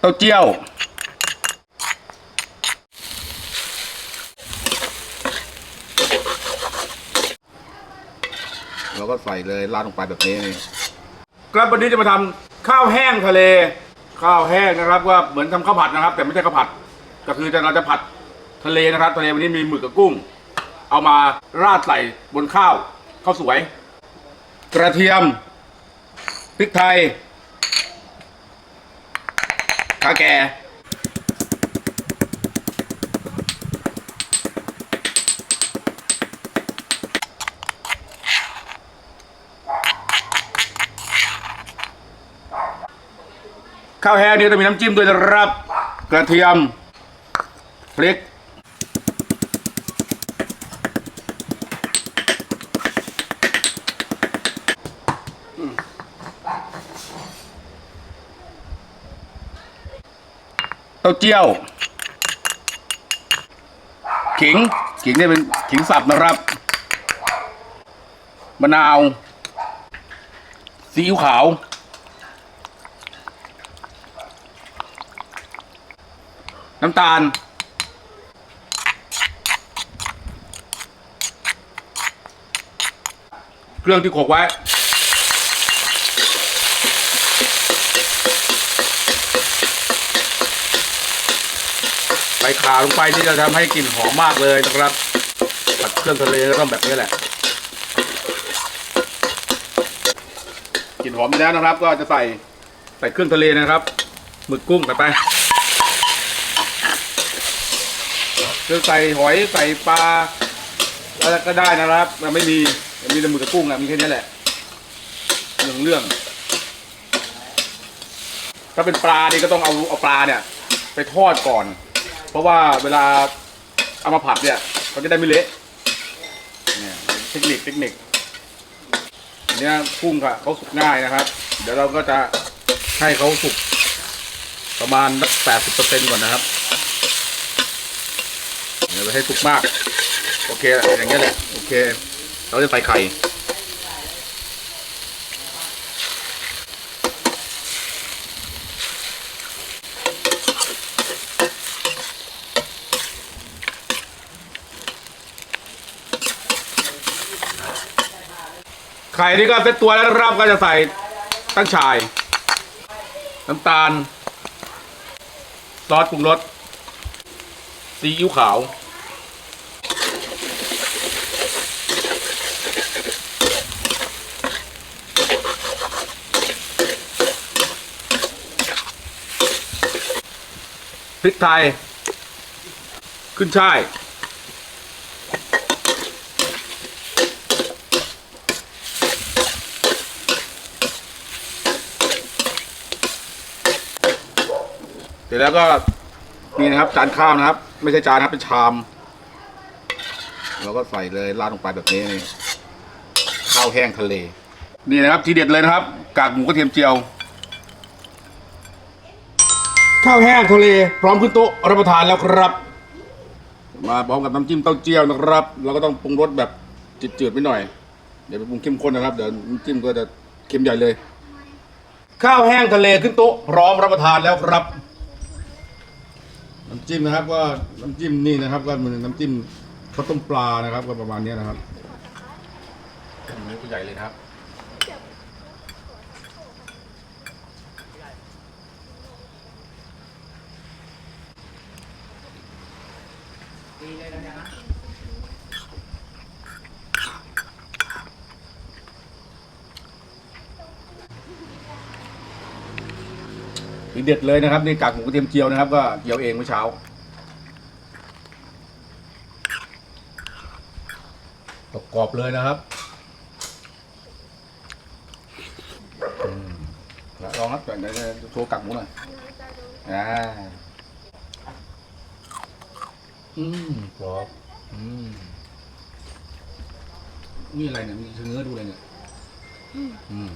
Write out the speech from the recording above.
เต้าเจี้ยว เราก็ใส่เลยราดลงไปแบบนี้นี่ครับวันนี้จะมาทำข้าวแห้งทะเล ข้าวแห้งนะครับว่าเหมือนทำข้าวผัดนะครับ แต่ไม่ใช่ข้าวผัด ก็คือจะเราจะผัดทะเลนะครับทะเลวันนี้มีหมึกกับกุ้ง เอามาราดใส่บนข้าวข้าวสวย กระเทียมพริกไทยขาแก่ข้าวแห้งนี่จะมีน้ำจิ้มด้วยนะครับ กระเทียมพริก เต้าเจี้ยว ขิง ขิงเนี่ยเป็นขิงสับนะครับ มะนาว ซีอิ๊วขาว น้ำตาล เครื่องที่โขกไว้ ขาลงไปที่จะทำให้กลิ่นหอมมากเลยนะครับผัดเครื่องทะเลก็ต้องแบบนี้แหละกลิ่นหอมแล้วนะครับ ก็จะใส่ใส่เครื่องทะเลนะครับหมึกกุ้งไปไปจะใส่หอยใส่ปลาอะไรก็ได้นะครับมันไม่มีมีแต่หมึกกับกุ้งอะมีแค่นี้แหละเรื่องเรื่อง ถ้าเป็นปลานี่ก็ต้องเอาเอาปลาเนี่ย ไปทอดก่อน เพราะว่าเวลาเอามาผัดเนี่ยเขาจะได้ไม่เละเนี่ยเทคนิคเทคนิคเนี่ยกุ้งค่ะเขาสุกง่ายนะครับ เดี๋ยวเราก็จะให้เขาสุกประมาณแปดสิบเปอร์เซ็นต์ก่อนนะครับเดี๋ยวไปให้สุกมาก โอเคอย่างเงี้ยแหละโอเค เราจะใส่ไข่ ไข่นี่ก็เซ็ตตัวแล้วนะครับก็จะใส่ตั้งฉาย น้ำตาล ซอสปรุงรสซีอิ๊วขาว พริกไทย ขึ้นช่าย เสร็จแล้วก็นี่นะครับ จานข้าวนะครับ ไม่ใช่จานครับเป็นชามเราก็ใส่เลยราดลงไปแบบนี้นี่ข้าวแห้งทะเล นี่นะครับทีเด็ดเลยนะครับ กากหมูกระเทียมเจียว ข้าวแห้งทะเล พร้อมขึ้นโต๊ะรับประทานแล้วครับ มาพร้อมกับน้ำจิ้มเต้าเจี้ยวนะครับ เราก็ต้องปรุงรสแบบจืดๆไปหน่อย เดี๋ยวไปปรุงเข้มข้นนะครับ เดี๋ยวน้ำจิ้มก็จะเค็มใหญ่เลย ข้าวแห้งทะเลขึ้นโต๊ะพร้อมรับประทานแล้วครับ จิ้มนะครับ ก็น้ำจิ้มนี่นะครับ ก็มันน้ำจิ้มข้าวต้มปลานะครับ ก็ประมาณนี้นะครับเนื้อตัวใหญ่เลยนะครับ ทีเด็ดเลยนะครับนี่กากหมูกระเทียมเจียวนะครับ ก็เจียวเองเมื่อเช้า กรอบๆเลยนะครับอืมแล้วลองครับเดี๋ยวจะโชว์กากหมูหน่อยอ่าอืมกรอบอืมนี่อะไรเนี่ยมีเนื้อดูอะไรเนี่ย อืม